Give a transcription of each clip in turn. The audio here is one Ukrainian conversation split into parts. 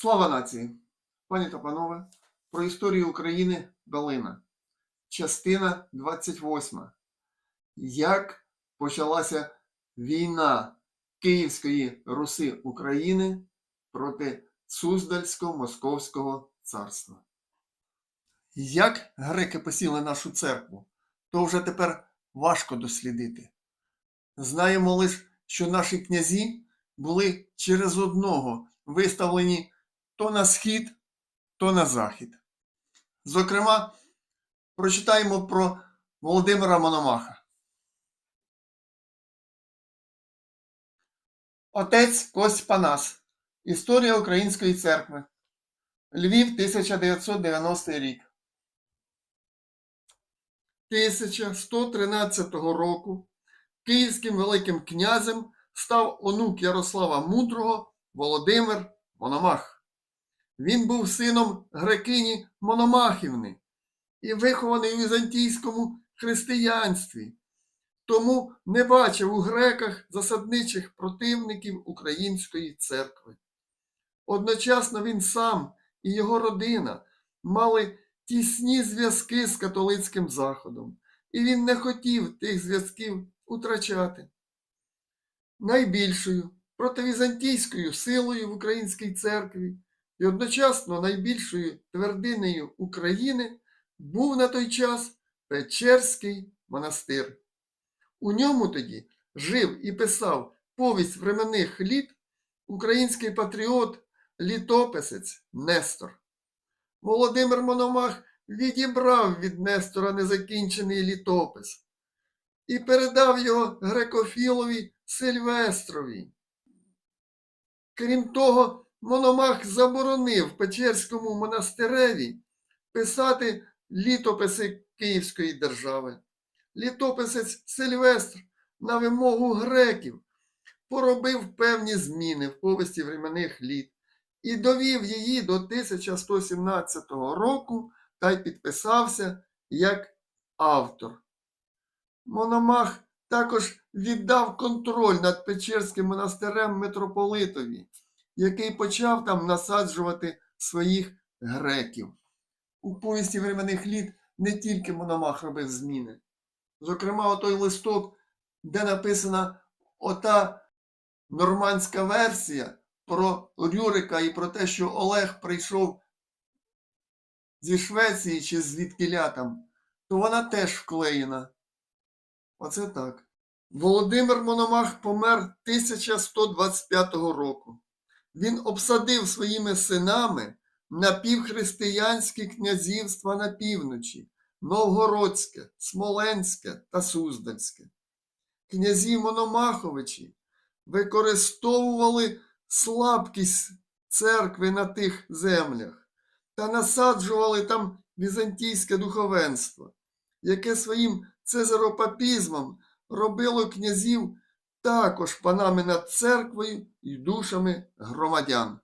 Слава нації! Пані та панове, про історію України Долина. Частина 28. Як почалася війна Київської Руси України проти Суздальсько-Московського царства? Як греки посіли нашу церкву, то вже тепер важко дослідити. Знаємо лише, що наші князі були через одного виставлені то на схід, то на захід. Зокрема, прочитаємо про Володимира Мономаха. Отець Кость Панас. Історія Української церкви. Львів 1990 рік. 1113 року київським Великим князем став онук Ярослава Мудрого Володимир Мономах. Він був сином грекині Мономахівни і вихований у візантійському християнстві, тому не бачив у греках засадничих противників Української церкви. Одночасно він сам і його родина мали тісні зв'язки з католицьким Заходом, і він не хотів тих зв'язків утрачати. Найбільшою противізантійською силою в українській церкві і одночасно найбільшою твердинею України був на той час Печерський монастир. У ньому тоді жив і писав повість временних літ український патріот, літописець Нестор. Володимир Мономах відібрав від Нестора незакінчений літопис і передав його грекофілові Сильвестрові. Крім того, Мономах заборонив Печерському монастиреві писати літописи Київської держави. Літописець Сильвестр на вимогу греків поробив певні зміни в повісті временних літ і довів її до 1117 року та й підписався як автор. Мономах також віддав контроль над Печерським монастирем митрополитові, який почав там насаджувати своїх греків. У повісті временних літ не тільки Мономах робив зміни. Зокрема, отой листок, де написана ота нормандська версія про Рюрика і про те, що Олег прийшов зі Швеції чи звідкиля там, то вона теж вклеєна. Оце так. Володимир Мономах помер 1125 року. Він обсадив своїми синами напівхристиянські князівства на півночі Новгородське, Смоленське та Суздальське. Князі Мономаховичі використовували слабкість церкви на тих землях та насаджували там візантійське духовенство, яке своїм цезаропапізмом робило князів також панами над церквою і душами громадян.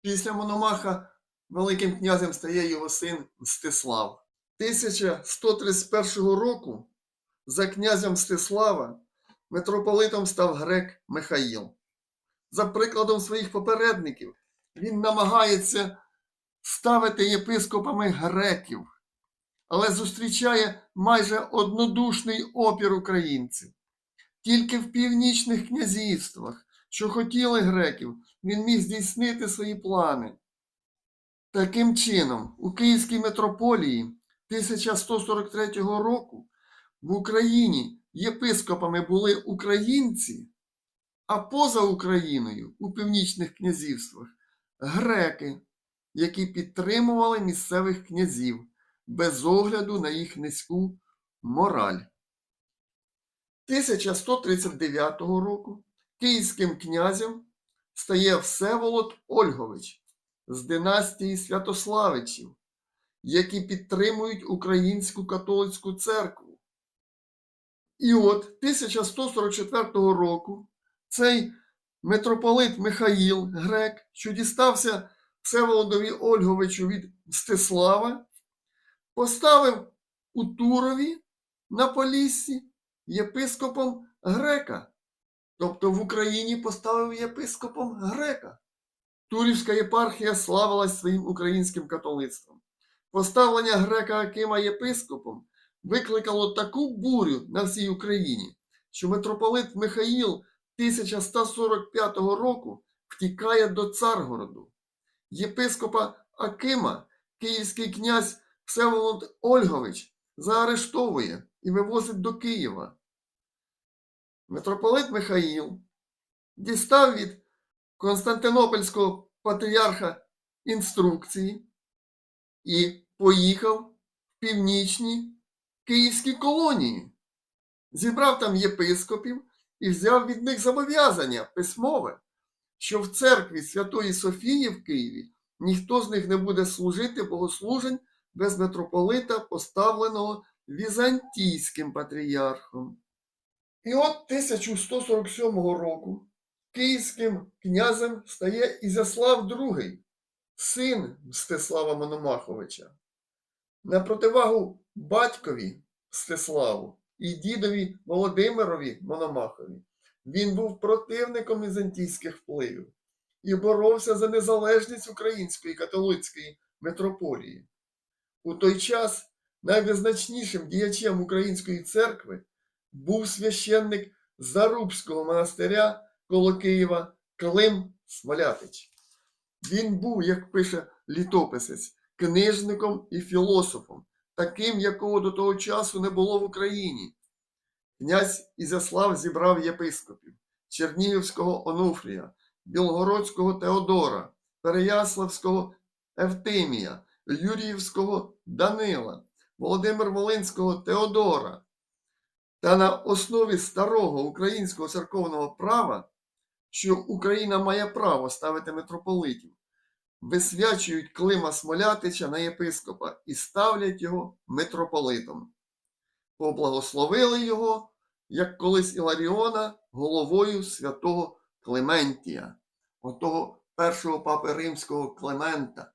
Після Мономаха Великим князем стає його син Мстислав. 1131 року за князем Мстислава митрополитом став грек Михаїл. За прикладом своїх попередників, він намагається ставити єпископами греків, але зустрічає майже однодушний опір українців. Тільки в північних князівствах, що хотіли греків, він міг здійснити свої плани. Таким чином, у Київській митрополії 1143 року в Україні єпископами були українці, а поза Україною у північних князівствах греки, які підтримували місцевих князів без огляду на їх низьку мораль. 1139 року київським князем стає Всеволод Ольгович з династії Святославичів, які підтримують Українську католицьку церкву. І от 1144 року цей митрополит Михаїл Грек, що дістався Всеволодові Ольговичу від Мстислава, поставив у Турові на Поліссі єпископом грека. Тобто в Україні поставив єпископом грека. Турівська єпархія славилась своїм українським католицтвом. Поставлення грека Акима єпископом викликало таку бурю на всій Україні, що митрополит Михаїл 1145 року втікає до Царгороду. Єпископа Акима київський князь Всеволод Ольгович заарештовує і вивозить до Києва. Митрополит Михаїл дістав від Константинопольського патріарха інструкції і поїхав в північні київські колонії. Зібрав там єпископів і взяв від них зобов'язання письмове, що в церкві Святої Софії в Києві ніхто з них не буде служити богослужень без митрополита, поставленого візантійським патріархом. І от 1147 року київським князем стає Ізяслав II, син Мстислава Мономаховича. На противагу батькові Мстиславу і дідові Володимирові Мономахові він був противником візантійських впливів і боровся за незалежність української католицької митрополії. У той час найвизначнішим діячем української церкви був священник Зарубського монастиря коло Києва Клим Смолятич. Він був, як пише літописець, книжником і філософом, таким, якого до того часу не було в Україні. Князь Ізяслав зібрав єпископів Чернігівського Онуфрія, Білгородського Теодора, Переяславського Евтимія, Юріївського Данила, Володимир Волинського Теодора. Та на основі старого українського церковного права, що Україна має право ставити митрополитів, висвячують Клима Смолятича на єпископа і ставлять його митрополитом. Поблагословили його, як колись Іларіона, головою святого Клементія, отого першого папи римського Клемента,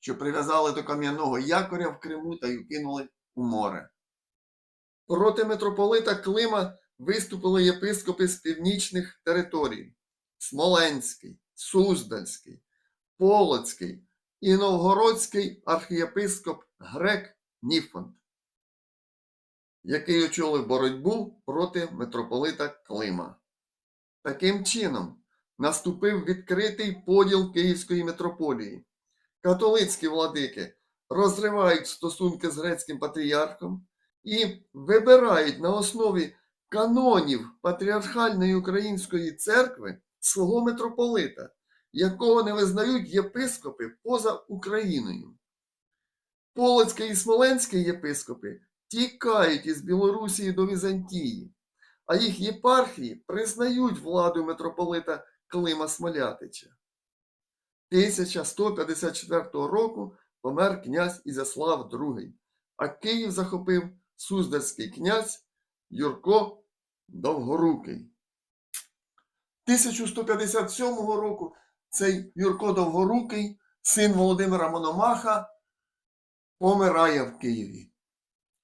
що прив'язали до кам'яного якоря в Криму та й кинули у море. Проти митрополита Клима виступили єпископи з північних територій Смоленський, Суздальський, Полоцький і Новгородський архієпископ Грек Ніфонт, який очолив боротьбу проти митрополита Клима. Таким чином наступив відкритий поділ Київської митрополії. Католицькі владики розривають стосунки з грецьким патріархом і вибирають на основі канонів патріархальної української церкви свого митрополита, якого не визнають єпископи поза Україною. Полоцький і Смоленський єпископи тікають із Білорусії до Візантії, а їх єпархії признають владу митрополита Клима Смолятича. 1154 року помер князь Ізяслав II, а Київ захопив Суздальський князь Юрко Довгорукий. 1157 року цей Юрко Довгорукий, син Володимира Мономаха, помирає в Києві.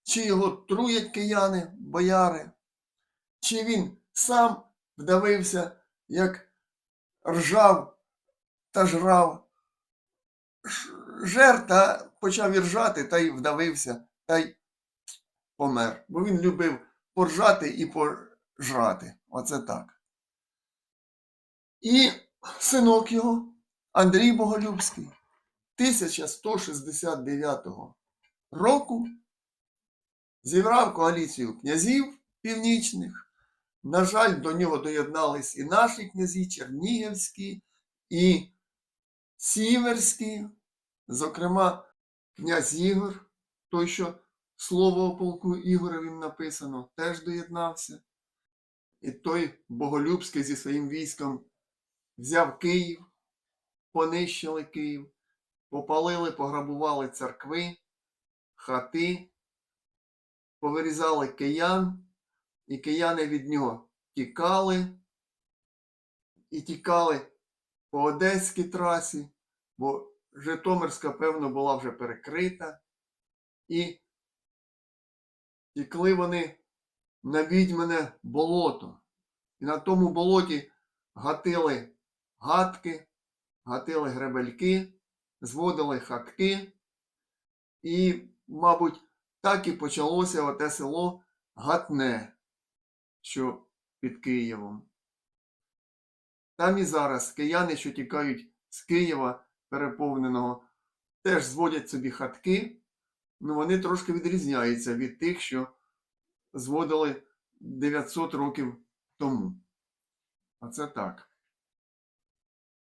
Чи його труять кияни, бояри, чи він сам вдавився, як ржав та жрав. Жер та почав іржати та й вдавився, та й помер. Бо він любив поржати і пожрати. Оце так. І синок його, Андрій Боголюбський, 1169 року зібрав коаліцію князів північних. На жаль, до нього доєднались і наші князі Чернігівські, і Сіверські, зокрема, князь Ігор, той, що слово о полку Ігоревім написано, теж доєднався. І той Боголюбський зі своїм військом взяв Київ, понищили Київ, попалили, пограбували церкви, хати, повирізали киян, і кияни від нього тікали, і тікали по Одеській трасі, бо Житомирська, певно, була вже перекрита, і тікли вони на відьмине болото. І на тому болоті гатили гадки, гатили гребельки, зводили хатки, і, мабуть, так і почалося оте село Гатне, що під Києвом. Там і зараз кияни, що тікають з Києва переповненого, теж зводять собі хатки, ну вони трошки відрізняються від тих, що зводили 900 років тому. Оце так.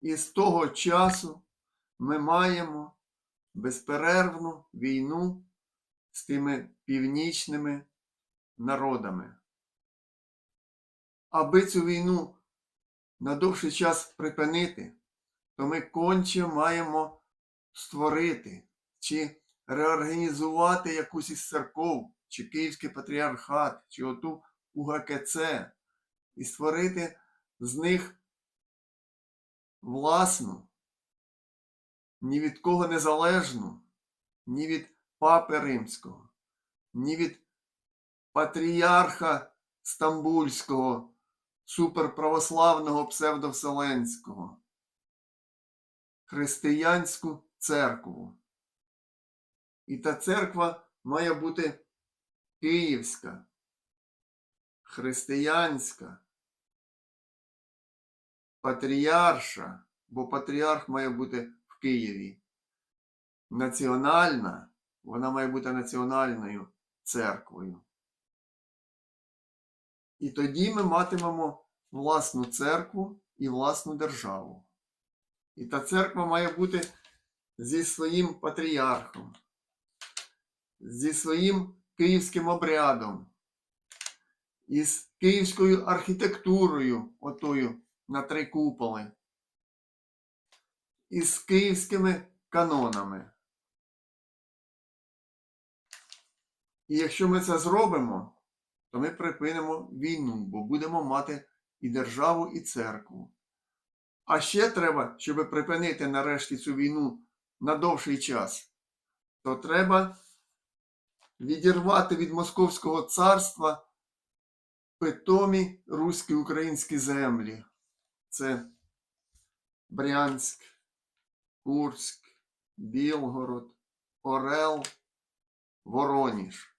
І з того часу ми маємо безперервну війну з тими північними народами. Аби цю війну на довший час припинити, то ми конче маємо створити чи реорганізувати якусь із церков, чи Київський патріархат, чи оту УГКЦ, і створити з них власну, ні від кого незалежну, ні від папи римського, ні від патріарха Стамбульського, суперправославного псевдовселенського, християнську церкву. І та церква має бути київська, християнська, патріарша, бо патріарх має бути в Києві. Національна, вона має бути національною церквою. І тоді ми матимемо власну церкву і власну державу. І та церква має бути зі своїм патріархом, зі своїм київським обрядом, із київською архітектурою, отою на три куполи, із київськими канонами. І якщо ми це зробимо, то ми припинимо війну, бо будемо мати і державу, і церкву. А ще треба, щоб припинити нарешті цю війну на довший час, то треба відірвати від Московського царства питомі руські українські землі. Це Брянськ, Курськ, Білгород, Орел, Вороніж,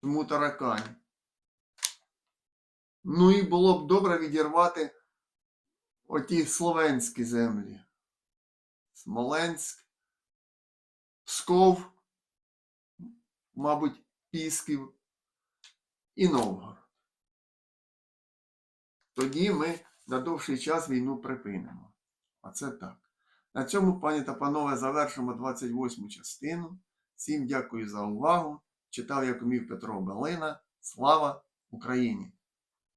тому таракань. Ну і було б добре відірвати оті словенські землі. Смоленськ, Псков, мабуть, Пісків і Новгород. Тоді ми на довший час війну припинимо. А це так. На цьому, пані та панове, завершимо 28 частину. Всім дякую за увагу. Читав Якомів Петро Белина. Слава Україні!